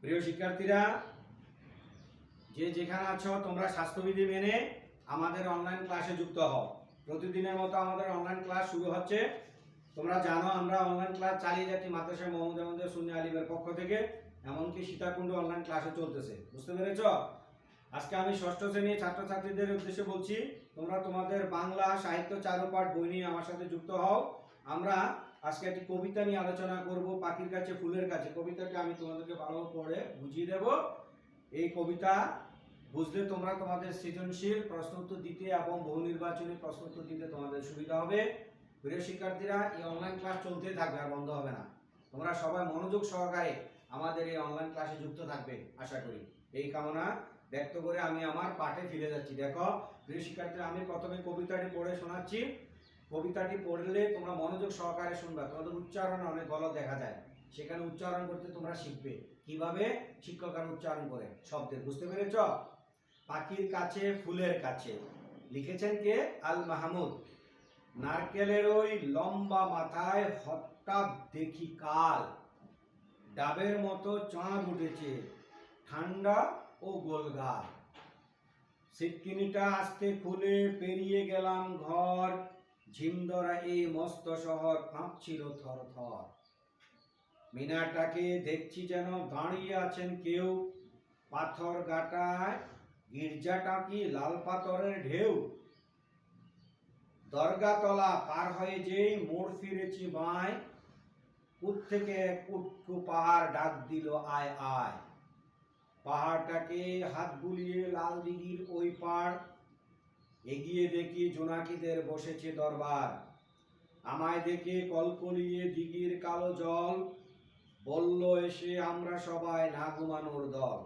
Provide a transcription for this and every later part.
প্রিয় শিক্ষার্থীরা, যে যেখানে আছো, তোমরা স্বাস্থ্যবিধি মেনে আমাদের অনলাইন ক্লাসে যুক্ত হও। প্রতিদিনের মতো আমাদের অনলাইন ক্লাস শুরু হচ্ছে। তোমরা জানো, আমরা অনলাইন ক্লাস চালিয়ে যাচ্ছি মাদ্রাসা মোহাম্মদ আহমদ সুন্নি আলিমের পক্ষ থেকে, এমনকি সীতাকুণ্ড অনলাইন ক্লাসও চলতেছে। বুঝতে পেরেছ? আজকে আমি ষষ্ঠ শ্রেণির ছাত্রছাত্রীদের উদ্দেশ্যে বলছি, তোমরা তোমাদের বাংলা সাহিত্য চারুপাঠ বই নিয়ে আমার সাথে যুক্ত হও। আমরা আজকে একটি কবিতা নিয়ে আলোচনা করব পাখির কাছে, ফুলের কাছে। কবিতাটা আমি তোমাদেরকে ভালো করে বুঝিয়ে দেব। এই কবিতা বুঝলে তোমরা তোমাদের সৃজনশীল প্রশ্ন উত্তর দিতে এবং বহু নির্বাচনী প্রশ্ন উত্তর দিতে তোমাদের সুবিধা হবে। প্রিয় শিক্ষার্থীরা, এই অনলাইন ক্লাস চলতেই থাকবে আর বন্ধ হবে না। তোমরা সবাই মনোযোগ সহকারে আমাদের এই অনলাইন ক্লাসে যুক্ত থাকবে, আশা করি। এই কামনা ব্যক্ত করে আমি আমার পাঠে ফিরে যাচ্ছি। দেখো, প্রিয় শিক্ষার্থীরা, আমি প্রথমে কবিতাটি পড়ে শোনাচ্ছি। কবিতাটি পড়লে তোমরা মনোযোগ সহকারে শুনবে। তোমাদের উচ্চারণে অনেক গলত দেখা যায়। সেখানে উচ্চারণ করতে তোমরা শিখবে। কীভাবে? শিক্ষকের উচ্চারণ করে। শব্দের, বুঝতে পেরেছ? পাখির কাছে, ফুলের কাছে। লিখেছেন কে? আল মাহমুদ। নারকেলের ওই লম্বা মাথায় হঠাৎ দেখি কাল। ডাবের মতো চাঁদ উঠেছে। ঠান্ডা ও গোলগাল। সিটকিনিটা আসতে খুলে পেরিয়ে গেলাম ঘর। ঝিমধরা এই মস্ত শহর থর থর। মিনারটাকে দেখছি যেন দাঁড়িয়ে আছেন কেউ। পাথর গাটায় গির্জাটা কি লাল পাথরের ঢেউ? দরগাতলা পার হয়ে যেই মোড় ফিরেছি বাঁয় কুট থেকে কুটকু পাহাড় ডাক দিল, আয় আয়। পাহাড়টাকে হাত বুলিয়ে লাল দিঘির ওই পাড় এগিয়ে দেখি জোনাকিদের বসেছে দরবার। আমায় দেখে কলকলিয়ে দিঘির কালো জল, বলল, এসে আমরা সবাই না ঘুমানোর দল।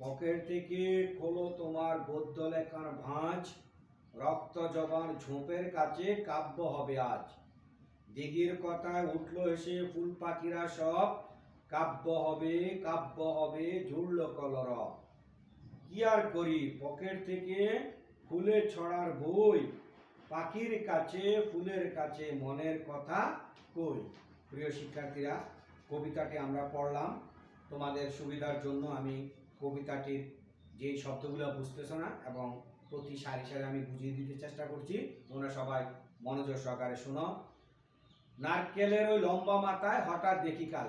পকেট থেকে খোলো তোমার গদ্য লেখার ভাঁজ, রক্ত জবান ঝোপের কাছে কাব্য হবে আজ দিঘির কথায় উঠল এসে ফুল পাখিরা সব, কাব্য হবে কাব্য হবে ঝুড়ল কলর কি আর করি, পকেট থেকে ফুলে ছড়ার বই, পাখির কাছে, ফুলের কাছে, মনের কথা কই? প্রিয় শিক্ষার্থীরা, কবিতাটি আমরা পড়লাম। তোমাদের সুবিধার জন্য আমি কবিতাটির যে শব্দগুলো বুঝতেছো না এবং প্রতি সারি সারি আমি বুঝিয়ে দিতে চেষ্টা করছি, তোমরা সবাই মনোযোগ সহকারে শোনো। নারকেলের ওই লম্বা মাথায় হঠাৎ দেখি কাল।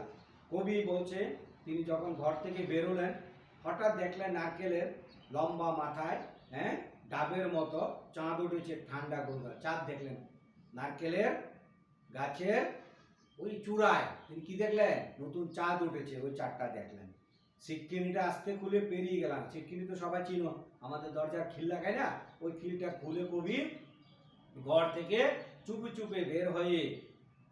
কবি বলছে, তিনি যখন ঘর থেকে বেরোলেন, হঠাৎ দেখলেন নারকেলের লম্বা মাথায় হ্যাঁ ডাবের মতো চাঁদ উঠেছে ঠান্ডা গঙ্গা চাঁদ দেখলেন নারকেলের গাছের ওই চূড়ায়, তিনি কি দেখলেন? নতুন চাঁদ উঠেছে, ওই চাঁদটা দেখলেন। সিটকিনিটা আস্তে খুলে পেরিয়ে গেলাম। সিটকিনি তো সবাই চিনো। আমাদের দরজার খিল লাগায় না? ওই খিলটা খুলে কবি ঘর থেকে চুপে চুপে বের হয়ে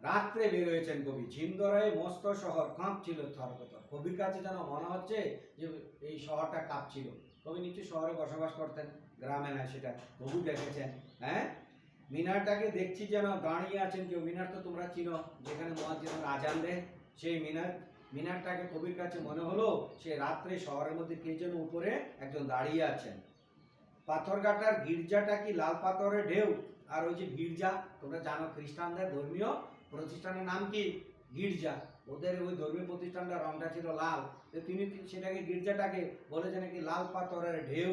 রাত্রে বের হয়েছেন কবি। ঝিমদরায় মস্ত শহর কাঁপছিল থরকথর কবির কাছে যেন মনে হচ্ছে যে এই শহরটা কাঁপছিল। কবি নিশ্চয়ই শহরে বসবাস করতেন। গ্রামে না, সেটা বহু দেখেছেন হ্যাঁ? মিনারটাকে দেখছি যেন দাঁড়িয়ে আছেন কেউ, মিনার তো তোমরা চিনো, যেখানে মহাজিনের আজান দেয়, সেই মিনার, মিনারটাকে কবির কাছে মনে হলো, সে রাত্রে শহরের মধ্যে কে যেন উপরে একজন দাঁড়িয়ে আছেন। পাথরঘাটার গির্জাটা কি লাল পাথরের ঢেউ? আর ওই যে গির্জা, তোমরা জানো, খ্রিস্টানদের ধর্মীয় প্রতিষ্ঠানের নাম কি? গির্জা। ওদের ওই ধর্মীয় প্রতিষ্ঠানটা রংটা ছিল লাল। তিনি সেটাকে গির্জাটাকে বলেছেন নাকি লাল পাথরের ঢেউ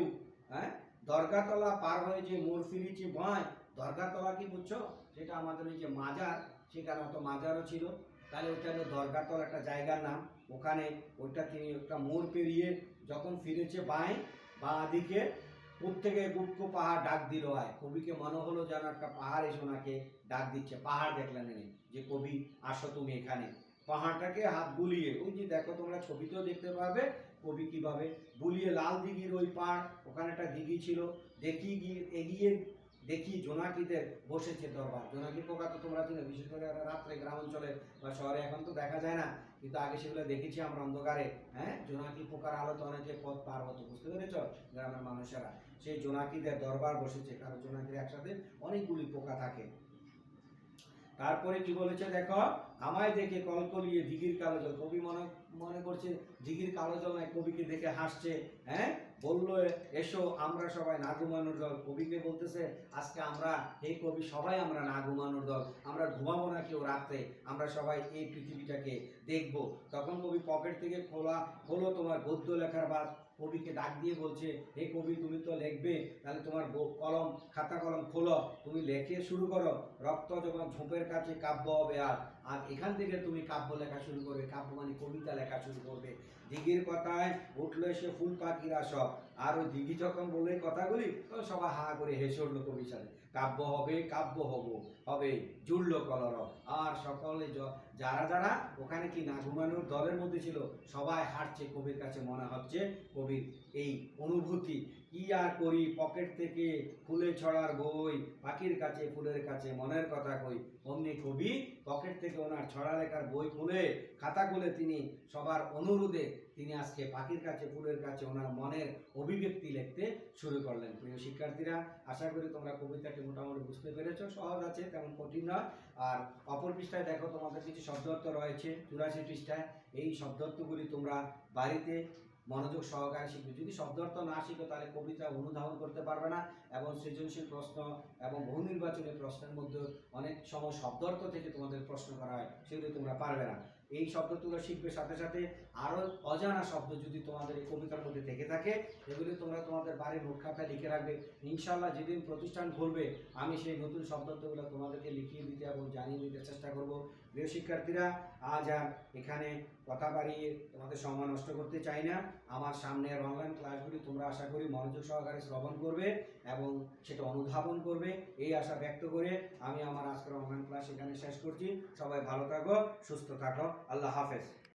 হ্যাঁ? দরগাতলা পার হয়ে যে মোড় ফিরিছি, বাঁয়, দরগাতলা কি বুঝছ? সেটা আমাদের ওই যে মাজার, সেখানে অত মাজারও ছিল। তাহলে ওইটা হলো দরগাতলা একটা জায়গার নাম। ওখানে ওইটা তিনি একটা মোড় পেরিয়ে যখন ফিরেছে বাঁয়, বাঁ দিকে প্রত্যেকে গুটকো পাহাড় ডাক দিল হয় কবিকে মনে হলো যেন একটা পাহাড় এসে ওনাকে ডাক দিচ্ছে। পাহাড় দেখলেন যে কবি, আসো তুমি এখানে। পাহাড়টাকে হাত বুলিয়ে, ওই যে দেখো তোমরা ছবিতেও দেখতে পাবে, কবি কীভাবে বুলিয়ে লাল দিঘির ওই পাড়, ওখানে একটা দিঘি ছিল, দেখি গিয়ে, এগিয়ে দেখি জোনাকিদের বসেছে দরবার। জোনাকি পোকা তো তোমরা চিনো, বিশেষ করে রাত্রে গ্রাম অঞ্চলে বা শহরে, এখন তো দেখা যায় না, কিন্তু আগে সেগুলো দেখেছি আমরা অন্ধকারে হ্যাঁ? জোনাকি পোকার আলোতে অনেকে পথ পার হতো, বুঝতে পেরেছ? গ্রামের মানুষেরা। সেই জোনাকিদের দরবার বসেছে, কারণ জোনাকির একসাথে অনেকগুলি পোকা থাকে। তারপরে কি বলেছে দেখো, আমায় দেখে কলকলিয়ে দিঘির কালো জল। কবি মনে মনে করছে দিঘির কালো জল নয়, কবিকে দেখে হাসছে হ্যাঁ? বলল, এসো, আমরা সবাই না ঘুমানোর দল। কবিকে বলতেছে, আজকে আমরা, হে কবি, সবাই আমরা না ঘুমানোর দল। আমরা ঘুমাবো না কেউ রাত্রে। আমরা সবাই এই পৃথিবীটাকে দেখব। তখন কবি পকেট থেকে খোলা হলো তোমার গদ্য লেখার বা কবিকে ডাক দিয়ে বলছে, হে কবি, তুমি তো লেখবে, তাহলে তোমার কলম, খাতা কলম খোলো, তুমি লেখে শুরু করো, রক্ত যখন ঝোপের কাছে কাব্য হবে আর। আর এখান থেকে তুমি কাব্য লেখা শুরু করবে কাব্য মানে কবিতা লেখা শুরু করবে। দিঘির কথায় উঠল এসে ফুল পাখিরা সব আর ওই দিঘি যখন বলে কথাগুলি, তখন সবাই হা করে হেসে উঠল কবির সাথে। কাব্য হবে, কাব্য হব, হবে জুড়ল কলর। আর সকলে যারা যারা ওখানে কি না ঘুমানোর দলের মধ্যে ছিল, সবাই হাঁটছে কবির কাছে, মনে হচ্ছে কবির এই অনুভূতি। কি আর করি? পকেট থেকে ফুলে ছড়ার বই, পাখির কাছে, ফুলের কাছে, মনের কথা কই। অমনি কবি পকেট থেকে ওনার ছড়া লেখার বই খুলে, খাতা খুলে তিনি সবার অনুরোধে তিনি আজকে পাখির কাছে, ফুলের কাছে ওনার মনের অভিব্যক্তি লিখতে শুরু করলেন। প্রিয় শিক্ষার্থীরা, আশা করি তোমরা কবিতাটি মোটামুটি বুঝতে পেরেছ। সহজ আছে, তেমন কঠিন নয়। আর অপর পৃষ্ঠায় দেখো তোমাদের কিছু শব্দার্থ রয়েছে। চুরাশি পৃষ্ঠায় এই শব্দার্থগুলি তোমরা বাড়িতে মনোযোগ সহকারে শিখবে। যদি শব্দার্থ না শিখো, তাহলে কবিতা অনুধাবন করতে পারবে না এবং সৃজনশীল প্রশ্ন এবং বহু নির্বাচনী প্রশ্নের মধ্যে অনেক সময় শব্দার্থ থেকে তোমাদের প্রশ্ন করা হয়, সেগুলো তোমরা পারবে না। এই শব্দগুলো শিখবে সাথে সাথে আরও অজানা শব্দ যদি তোমাদের এই কবিতার মধ্যে থেকে থাকে এগুলি তোমরা তোমাদের বাড়ির নোট খাতায় লিখে রাখবে। ইনশাল্লাহ যেদিন প্রতিষ্ঠান খুলবে, আমি সেই নতুন শব্দার্থগুলো তোমাদেরকে লিখিয়ে দিতে এবং জানিয়ে দিতে চেষ্টা করব। প্রিয় শিক্ষার্থীরা, আজ আর এখানে কথা বাড়িয়ে তোমাদের সময় নষ্ট করতে চাই না। আমার সামনের অনলাইন ক্লাসগুলি তোমরা আশা করি মনোযোগ সহকারে শ্রবণ করবে এবং সেটা অনুধাবন করবে। এই আশা ব্যক্ত করে আমি আমার আজকের অনলাইন ক্লাস এখানে শেষ করছি। সবাই ভালো থাকো, সুস্থ থাকো। আল্লাহ হাফেজ।